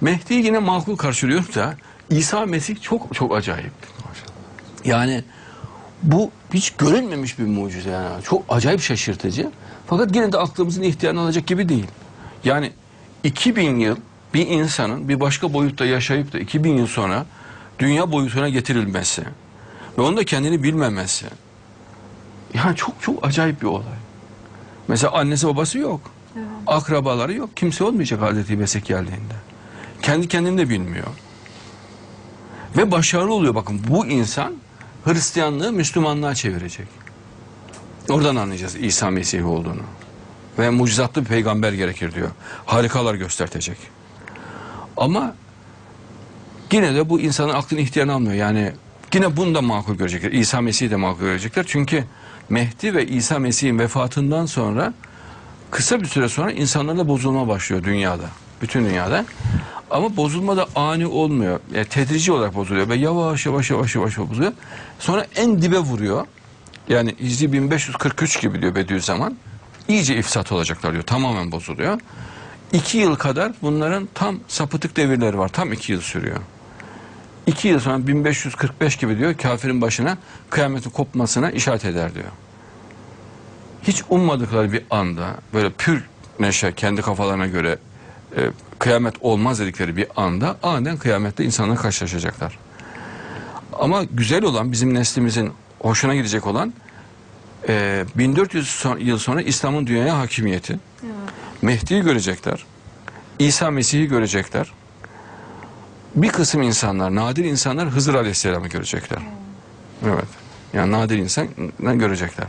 Mehdi'yi yine makul karşılıyorum da İsa Mesih çok çok acayip. Yani bu hiç görülmemiş bir mucize yani. Çok acayip şaşırtıcı. Fakat yine de aklımızın ihtiyarını alacak gibi değil. Yani 2000 yıl bir insanın bir başka boyutta yaşayıp da 2000 yıl sonra dünya boyutuna getirilmesi ve onun da kendini bilmemesi. Yani çok çok acayip bir olay. Mesela annesi babası yok. Akrabaları yok. Kimse olmayacak Hazreti Mesih geldiğinde. Kendi kendini de bilmiyor. Ve başarılı oluyor. Bakın bu insan Hristiyanlığı Müslümanlığa çevirecek. Oradan anlayacağız İsa Mesih olduğunu. Ve mucizatlı bir peygamber gerekir diyor. Harikalar göstertecek. Ama yine de bu insanın aklını ihtiyarını almıyor. Yani yine bunu da makul görecekler. İsa Mesih'i de makul görecekler. Çünkü Mehdi ve İsa Mesih'in vefatından sonra kısa bir süre sonra insanlarda bozulma başlıyor dünyada. Bütün dünyada. Ama bozulma da ani olmuyor. Yani tedrici olarak bozuluyor ve yavaş yavaş yavaş yavaş bozuluyor. Sonra en dibe vuruyor. Yani Hicri 1543 gibi diyor Bediüzzaman. İyice ifsat olacaklar diyor. Tamamen bozuluyor. İki yıl kadar bunların tam sapıtık devirleri var. Tam iki yıl sürüyor. İki yıl sonra 1545 gibi diyor kafirin başına kıyametin kopmasına işaret eder diyor. Hiç ummadıkları bir anda böyle pür neşe kendi kafalarına göre e, kıyamet olmaz dedikleri bir anda aniden kıyamette insanla karşılaşacaklar. Ama güzel olan bizim neslimizin hoşuna gidecek olan e, 1400 son- yıl sonra İslam'ın dünyaya hakimiyeti. Mehdi'yi görecekler. İsa Mesih'i görecekler. Bir kısım insanlar, nadir insanlar Hızır Aleyhisselam'ı görecekler. Evet. Yani nadir insan görecekler.